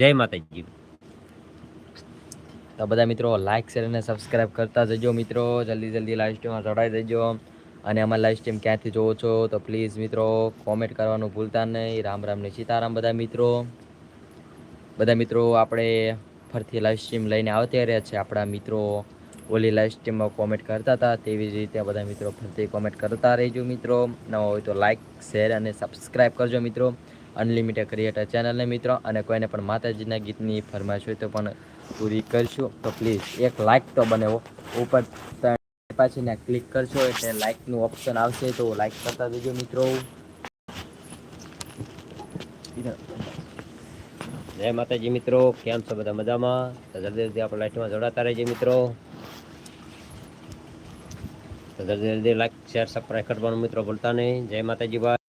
જય માતાજી. તો બધા મિત્રો લાઇક શેર અને સબસ્ક્રાઇબ કરતા જજો મિત્રો. જલ્દી જલ્દી લાઈવ સ્ટ્રીમમાં જોડાઈ જજો. અને અમારી લાઈવ સ્ટ્રીમ ક્યાંથી જોવો છો, તો પ્લીઝ મિત્રો કોમેન્ટ કરવાનું ભૂલતા નહીં. રામ રામ ને સીતારામ બધા મિત્રો. બધા મિત્રો, આપણે ફરીથી લાઈવ સ્ટ્રીમ લઈને આવતા રહ્યા છે. આપણા મિત્રો ઓલી લાઈવ સ્ટ્રીમમાં કોમેન્ટ કરતા હતા, તેવી જ રીતે બધા મિત્રો ફરીથી કોમેન્ટ કરતા રહેજો મિત્રો. ન હોય તો લાઇક શેર અને સબસ્ક્રાઈબ કરજો મિત્રો. અનલિમિટેડ ક્રિએટર ચેનલને મિત્રો. અને કોઈને પણ માતાજીના ગીતની ફરમાઈશ હોય તો પણ પૂરી કરશું. તો પ્લીઝ એક લાઈક તો બનેવો ઉપર પાછીને ક્લિક કરશો એટલે લાઇકનું ઓપ્શન આવશે તો લાઈક કરતા દેજો મિત્રો. જય માતાજી મિત્રો, કેમ છો બધા મજામાં? તો જલ્દી જલ્દી આપણે લાઇફમાં જોડાતા રહેજો મિત્રો. જલ્દી જલ્દી લાઇક શેર સબસ્ક્રાઈબ કરવાનું મિત્રો ભૂલતા નહીં. જય માતાજી ભાઈ.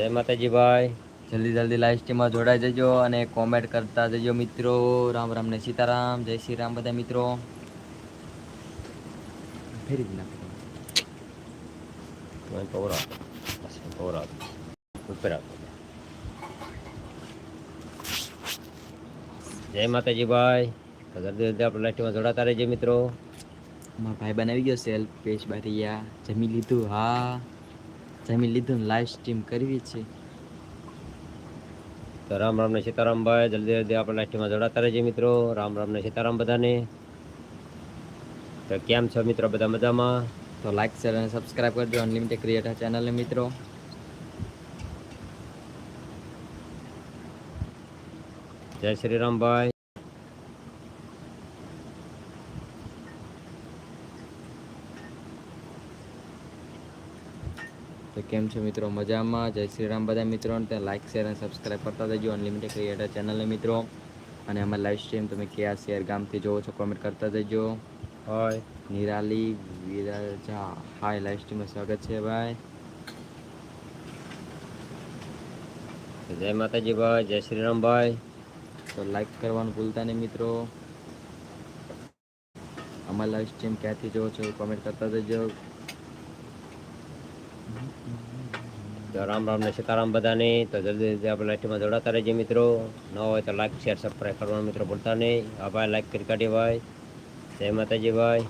જય માતાજી ભાઈ જલ્દી જલ્દી લાઈવ સ્ટ્રીમમાં જોડાઈ જજો અને કોમેન્ટ કરતા જજો મિત્રો. રામ રામ ને સીતારામ. જય શ્રી રામ બધા મિત્રો. ફેરી નાખો. આપો. જય માતાજી ભાઈ જલ્દી જલ્દી આપણે લાઈટમાં જોડાતા રહેજો મિત્રો. મારા ભાઈ બનાવી ગયો સેલ પેશ બારીયા. જમી લીધું, હા. જમી લીધું લાઈવ સ્ટ્રીમ કરવી છે. તો રામ રામ ને સીતારામ ભાઈ જલ્દી જલ્દી આપણે લાઈટમાં જોડાતા રહેજે મિત્રો. રામ રામ ને સીતારામ બધાને. તો કેમ છો મિત્રો બધા મજામાં? તો લાઈક શેર અને સબસ્ક્રાઇબ કરજો અનલિમિટેડ ક્રિએટર ચેનલને મિત્રો. જય શ્રી રામ તો કેમ છો મિત્રો? મજામાં? જય શ્રી રામ બધા મિત્રો. ત્યાં લાઇક શેર અને સબસ્ક્રાઈબ કરતા જજો અનલિમિટેડ ક્રિએટર ચેનલને મિત્રો. અને અમારી લાઈવ સ્ટ્રીમ તમે કયા શેર ગામથી જોવો છો કોમેન્ટ કરતા જજો હોય નિરાલી વિરાજા. હાય લાઈવ સ્ટ્રીમમાં સ્વાગત છે ભાઈ. જય માતાજી ભાઈ જય શ્રી રામ ભાઈ. તો લાઈક કરવાનું ભૂલતા નહીં મિત્રો. અમારી લાઈવ સ્ટ્રીમ ક્યાંથી જોવો છો કોમેન્ટ કરતા જજો તો રામ રામ ને સીતારામ બધાને તો જલ્દી જલ્દી આપણે લાઈટમાં જોડાતા રહેજે મિત્રો. ન હોય તો લાઈક શેર સબસ્ક્રાઈબ કરવાનું મિત્રો ભૂલતા નહીં. આ ભાઈ લાઈક કરી કાઢી ભાઈ. જય માતાજી ભાઈ.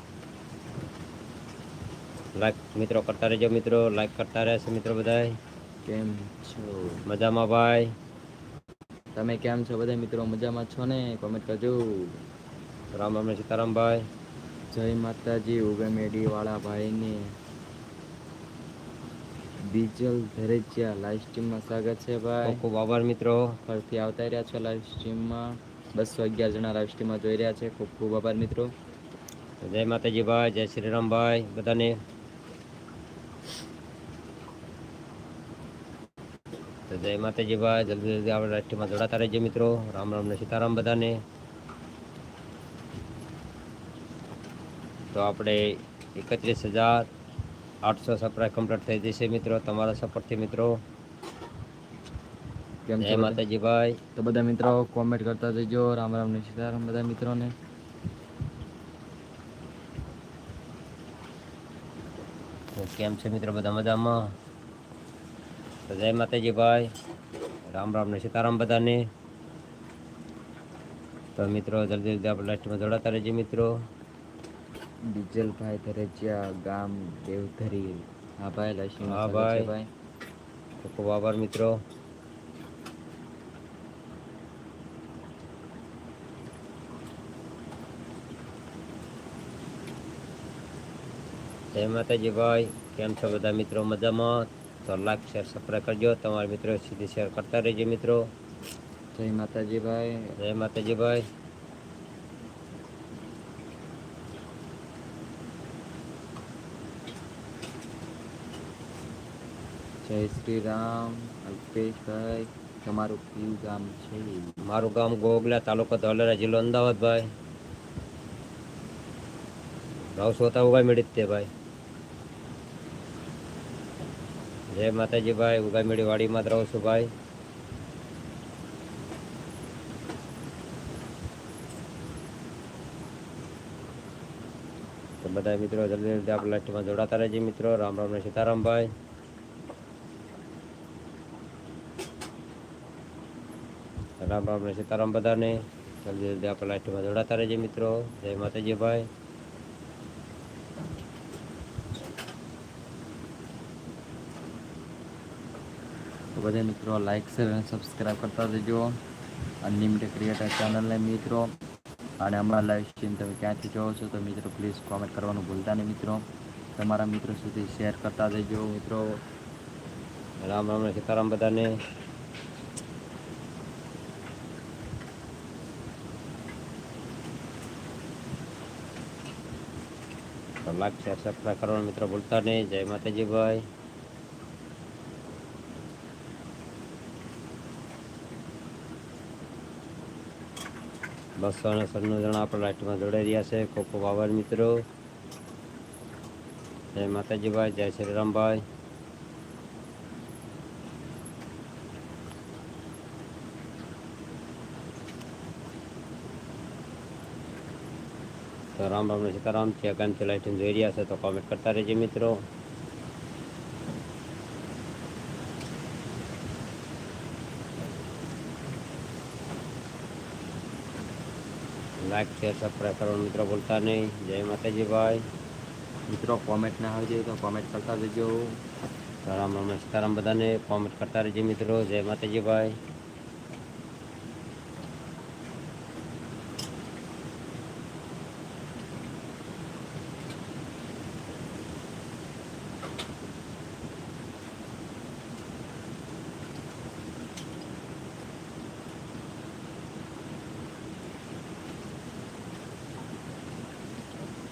લાઈક મિત્રો કરતા રહેજો મિત્રો. લાઈક કરતા રહેશે મિત્રો બધાય. કેમ છો? મજામાં ભાઈ. તમે કેમ છો બધા મિત્રો? મજામાં છો ને? કોમેન્ટ કરજો. રામ રામ ને સીતારામ ભાઈ. જય માતાજી ઉગમેડી વાળા ભાઈને. ડીજલ ધરેજિયા લાઈવ સ્ટ્રીમમાં સ્વાગત છે ભાઈ. ખૂબ ખૂબ આભાર મિત્રો. ફરીથી આવતા રહ્યા છો લાઈવ સ્ટ્રીમમાં બસો અગિયાર જણા લાઈવ સ્ટ્રીમમાં જોઈ રહ્યા છે. ખૂબ ખૂબ આભાર મિત્રો. જય માતાજી ભાઈ જય શ્રી રામ ભાઈ બધાને. તો જય માતાજી ભાઈ જલ્દી જલ્દી આપણે રાષ્ટ્રીયમાં જોડાતા રહેજો મિત્રો. રામ રામ ને સીતારામ બધાને. તો આપણે એકત્રીસ હજાર આઠસો સપ્રાય કમ્પ્લીટ થઈ જશે મિત્રો તમારા સપોર્ટથી મિત્રો. કેમ જય છો? માતાજી ભાઈ તો બધા મિત્રો કોમેન્ટ કરતા જજો રામ રામ ને સીતારામ બધા મિત્રોને. કેમ છે મિત્રો બધા મજામાં? તો જય માતાજી ભાઈ રામ રામ ને સીતારામ બધાને. તો મિત્રો જલ્દી જલ્દી આપણે લાસ્ટમાં જોડાતા રહેજો મિત્રો. ડીજલભાઈ ધરેજિયા ગામ દેવધરી. હા ભાઈ લક્ષ્મી હા ભાઈ. ભાઈ. ખૂબ ખૂબ આભાર મિત્રો. જય માતાજી ભાઈ. કેમ છો બધા મિત્રો? મજામાં? તો લાઈક શેર સબસ્ક્રાઈબ કરજો. તમારા મિત્રો સીધી શેર કરતા રહેજો મિત્રો. જય માતાજી ભાઈ. જય માતાજી ભાઈ. જય શ્રી રામ અલ્પેશભાઈ, તમારું કયું ગામ છે? મારું ગામ ગોગલા, તાલુકો ધોલેરા જિલ્લો અમદાવાદ, ભાઈ. ભાવ સોતા ઉગા મેળી જ તે, ભાઈ. જય માતાજી, ભાઈ. ઉગા મેળી વાડીમાં જ રહું છું, ભાઈ. તો બધા મિત્રો જલ્દી જલ્દી આપણે લાઈટમાં જોડાતા રહેજો, મિત્રો. રામ રામ ને સીતારામ રામ રામ ને સીતારામ બધાને. જલ્દી જલ્દી આપણે લાઈટમાં જોડાતા રહેજે મિત્રો. જય માતાજી ભાઈ. બધા મિત્રો લાઈક શેર અને સબસ્ક્રાઈબ કરતા રહેજો. અનલિમિટેડ ક્રિએટર ચેનલને મિત્રો. અને અમારા લાઈવ સ્ટ્રીમ તમે ક્યાંથી જોવો છો તો મિત્રો પ્લીઝ કોમેન્ટ કરવાનું ભૂલતા નહીં મિત્રો. તમારા મિત્રો સુધી શેર કરતા રહેજો મિત્રો. રામ રામ ને સીતારામ બધાને. તો લાઈક શેર સબસ્ક્રાઈબ ભૂલતા નહીં. જય માતાજી ભાઈ બસો અને સન્નું જણા આપણે લાઈટમાં જોડાઈ રહ્યા છે. ખૂબ ખૂબ આભાર મિત્રો. જય માતાજી ભાઈ જય શ્રી રામભાઈ. તો રામ રામ ને સીતારામ છે ગામથી લાઇટિંગ જોઈ રહ્યા છે તો કોમેન્ટ કરતા રહેજો મિત્રો લાઈક શેર સબસ્ક્રાઈબ કરવાનું મિત્રો ભૂલતા નહીં. જય માતાજી ભાઈ. મિત્રો કોમેન્ટ ના આવી જાય તો કોમેન્ટ કરતા જજો તો રામ રામ ને સીતારામ બધાને કોમેન્ટ કરતા રહેજો મિત્રો. જય માતાજી ભાઈ.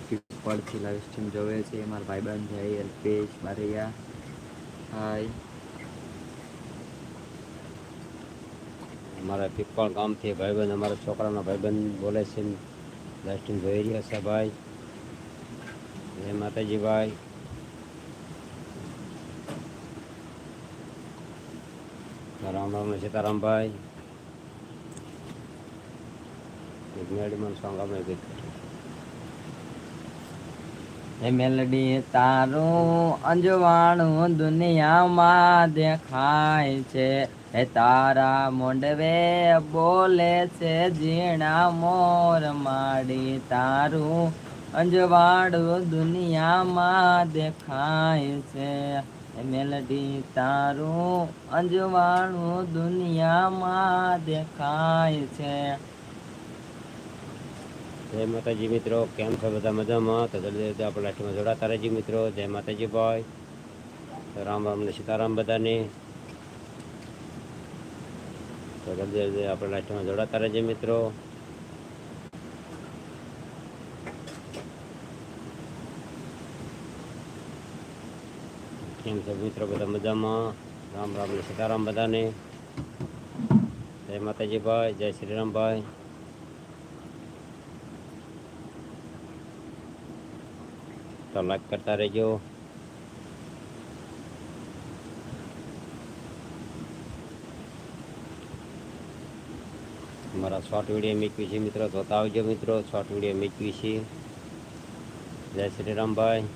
પીપળથી લાઈવ સ્ટ્રીમ જોવે છે. મારા ભાઈબંધ છે, અલ્પેશ, બારૈયા. હાય અમારા પીપળ ગામથી ભાઈબંધ, અમારા છોકરાના ભાઈબંધ બોલે છે. લાસ્ટિંગ જોઈ રહ્યા છે ભાઈ. જય માતાજી ભાઈ. રામ રામ સીતારામભાઈ ભાઈ. મેડીમાં સોંગ આપણે ગીત. હે મેલડી તારું અંજવાણું દુનિયામાં દેખાય છે. હે તારા મોંડવે બોલે છે, ઝીણા મોર માડી. તારું અંજવાળું દુનિયામાં દેખાય છે. હે મેલડી તારું અંજવાણું દુનિયામાં દેખાય છે. જય માતાજી મિત્રો, કેમ છો બધા મજામાં? તો જલ્દી જલ્દી આપણે લાઠીમાં જોડાતા રહેજો મિત્રો, જય માતાજી ભાઈ. તો રામ રામ ને સીતારામ બધાને. તો જલ્દી જલ્દી આપણે લાઠીમાં જોડાતા રહેજો મિત્રો. કેમ છો મિત્રો બધા મજામાં? રામ રામ ને સીતારામ બધાને. જય માતાજી ભાઈ, જય શ્રી રામ ભાઈ. તો લાઈક કરતા રહેજો. મારા શોર્ટ વીડિયો મેકવી છે મિત્રો જોતા આવજો મિત્રો શોર્ટ વીડિયો મેકવી છે જય શ્રી રામભાઈ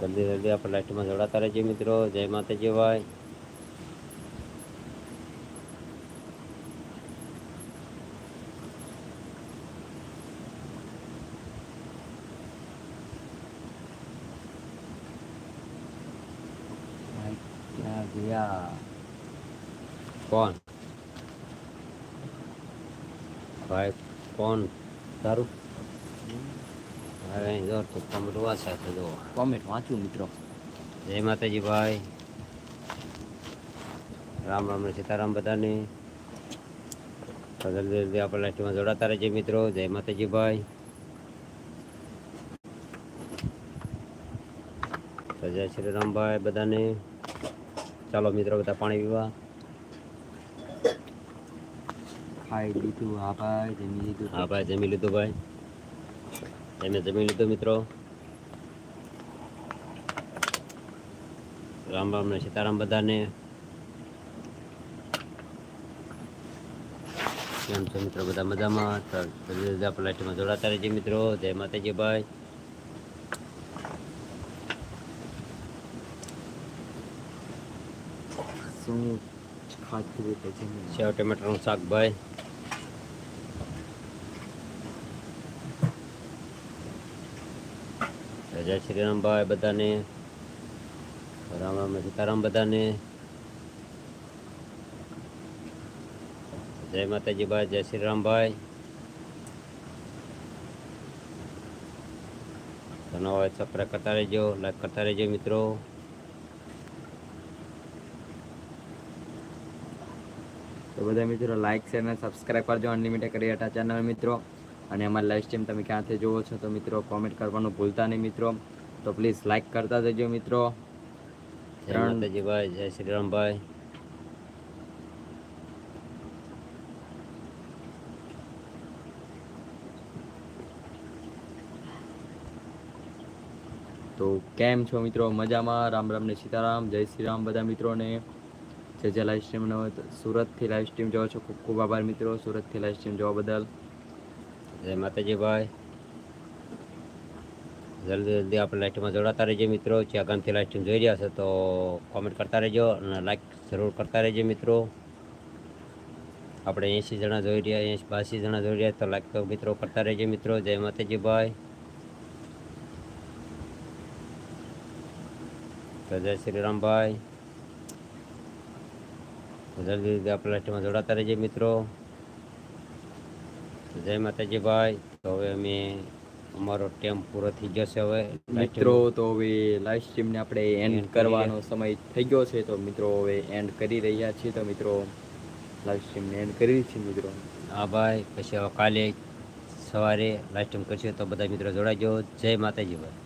જલ્દી જલ્દી આપણે લાઈટમાં જોડાતા રહેજો મિત્રો. જય માતાજી ભાઈ ક્યાં ગયા કોણ ભાઈ કોણ? તારું? હવે જો તો કમર વાંચા છે જો. કોમેન્ટ વાંચું મિત્રો. જય માતાજી ભાઈ. રામ રામ ને સીતારામ બધાને. જલ્દી જલ્દી આપણે લાઈટમાં જોડાતા રહેજે મિત્રો. જય માતાજી ભાઈ. જય શ્રી રામભાઈ બધાને. ચાલો મિત્રો બધા પાણી પીવા. રામ રામ ને સીતારામ બધાને. કેમ છો મિત્રો બધા મજામાં? આપણે લાઈટમાં જોડાતા રહેજે મિત્રો. જય માતાજી ભાઈ. શું સેવ ટમેટાનું શાક ભાઈ. જય શ્રી રામભાઈ બધાને. રામ રામ સીતારામ બધાને. જય માતાજી ભાઈ, જય શ્રી રામ ભાઈ. હોય સબસ્ક્રાઈબ કરતા રહેજો, લાઈક કરતા રહેજો મિત્રો. તો બધા મિત્રો લાઇક શેર અને સબસ્ક્રાઇબ કરજો. અનલિમિટેડ ક્રિએટા ચેનલ મિત્રો. અને અમારી લાઈવ સ્ટ્રીમ તમે ક્યાંથી જોવો છો તો મિત્રો કોમેન્ટ કરવાનું ભૂલતા નહીં મિત્રો. તો પ્લીઝ લાઇક કરતા જજો મિત્રો. જય ત્રણ- જય શ્રી રામભાઈ તો કેમ છો મિત્રો? મજામાં? રામ રામ ને સીતારામ. જય શ્રી રામ બધા મિત્રોને. જે જે લાઈવ સ્ટ્રીમ હોય તો સુરતથી લાઈવ સ્ટ્રીમ જોવો છો. ખૂબ ખૂબ આભાર મિત્રો, સુરતથી લાઈવ સ્ટ્રીમ જોવા બદલ. જય માતાજી ભાઈ. જલ્દી જલ્દી આપણે લાઈટમાં જોડાતા રહેજો મિત્રો. જે આગામથી લાઈવ સ્ટ્રીમ જોઈ રહ્યા છે તો કોમેન્ટ કરતા રહેજો અને લાઈક જરૂર કરતા રહેજો મિત્રો. આપણે એંસી જણા જોઈ રહ્યા એંસી બાસી જણા જોઈ રહ્યા તો લાઈક તો મિત્રો કરતા રહેજો મિત્રો. જય માતાજી ભાઈ. તો જય શ્રી રામભાઈ જલ્દી જલ્દી આપણે લાઈટમાં જોડાતા રહેજે મિત્રો. જય માતાજી ભાઈ. તો હવે અમે અમારો ટાઈમ પૂરો થઈ છે હવે. મિત્રો તો હવે લાઈવ સ્ટ્રીમને આપણે એન્ડ કરવાનો સમય થઈ ગયો છે. તો મિત્રો હવે એન્ડ કરી રહ્યા છીએ. તો મિત્રો લાઈવ સ્ટ્રીમને એન્ડ કરી છે મિત્રો. હા ભાઈ પછી હવે કાલે સવારે લાઈવ સ્ટ્રીમ કરશે તો બધા મિત્રો જોડાજો જય માતાજી ભાઈ.